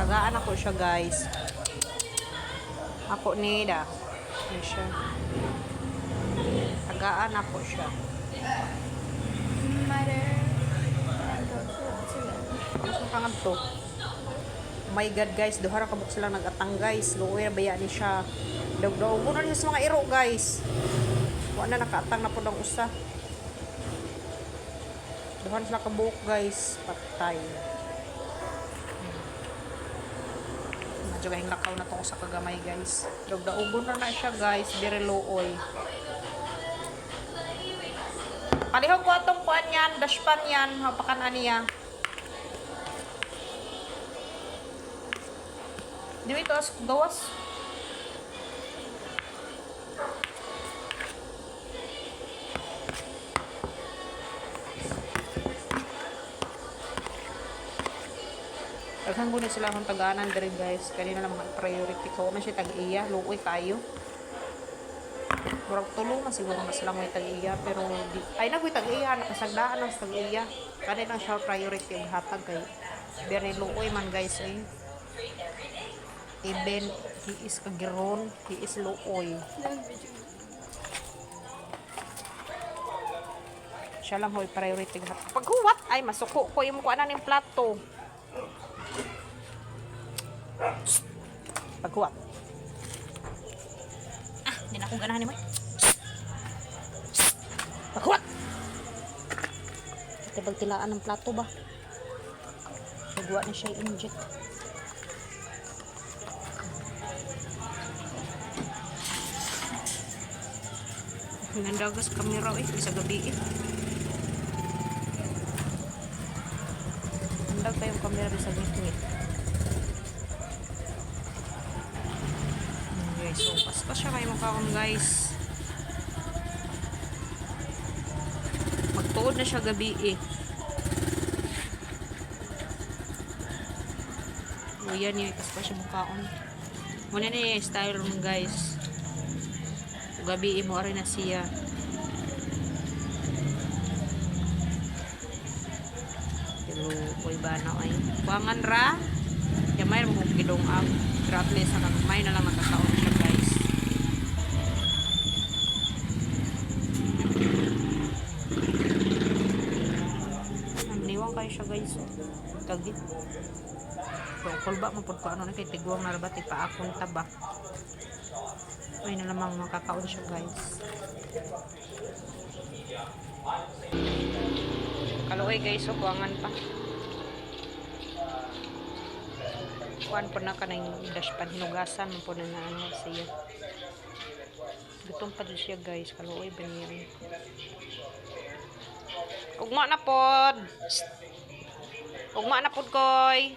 Tagaan ako siya guys. Ako nida. Yan siya. Tagaan ako siya. Mother. Ano ka to? Oh my god guys, duha ra ka buk sila nagatang guys. Luoy na baya ni siya. Dawdaw mo na niya sa mga iro guys. Wa na nakaatang na po ng usa. Duha na sila ka buok guys. Patay. Medyo kahing lakaw na tong sa kagamay guys. Dawdaw na na siya guys. Very luoy. Palihog ko atong kuan yan, dashpan yan, hapakan aniya. Di ba ito as gawas? Daghan ko na sila akong tagaanan diri guys. Kanina lang priority ko. Man siya tag-iya. Lukoy kayo. Murag tulong na siguro na sila may tag-iya. Pero di, ay nagway tag-iya. Nakasagdaan ng tag-iya. Kanina lang siya priority ang hatag kay. Biyari lukoy man guys eh. Even he is kagiron, he is luoy. Siya lang hoy priority. Paghuwat ay masuko ko yung kuha na ng plato. Paghuwat. Ah, di na akong ganahan mo. Paghuwat. Ito pagtilaan ng plato ba? Paghuwat na siya inject. Nandagas kamera eh, sa gabi eh. Nandag pa yung kamera sa ngit-ngit. Okay, so paspas siya kayo makakam guys. Magtuod na siya gabi eh. O yan yung paspas siya mukhaon. Muna na yung style room guys. Gabi mo rin na siya. Pero koy ba na ay. Buangan ra. Kaya may mo gidong ang gratle sa kamay na lang kayo siya guys. Kagit. So, kulba mo po ko ano na kay tiguang na rabat ipaakon tabak. Ay na lamang makakaon siya guys. Kaloy guys, so buwangan pa. Kuan po na kanang dashpan hinugasan mo po na na ano siya. Gutom pa siya guys, kaloy ba niya. Ugma na pod. Ugma na pod koy.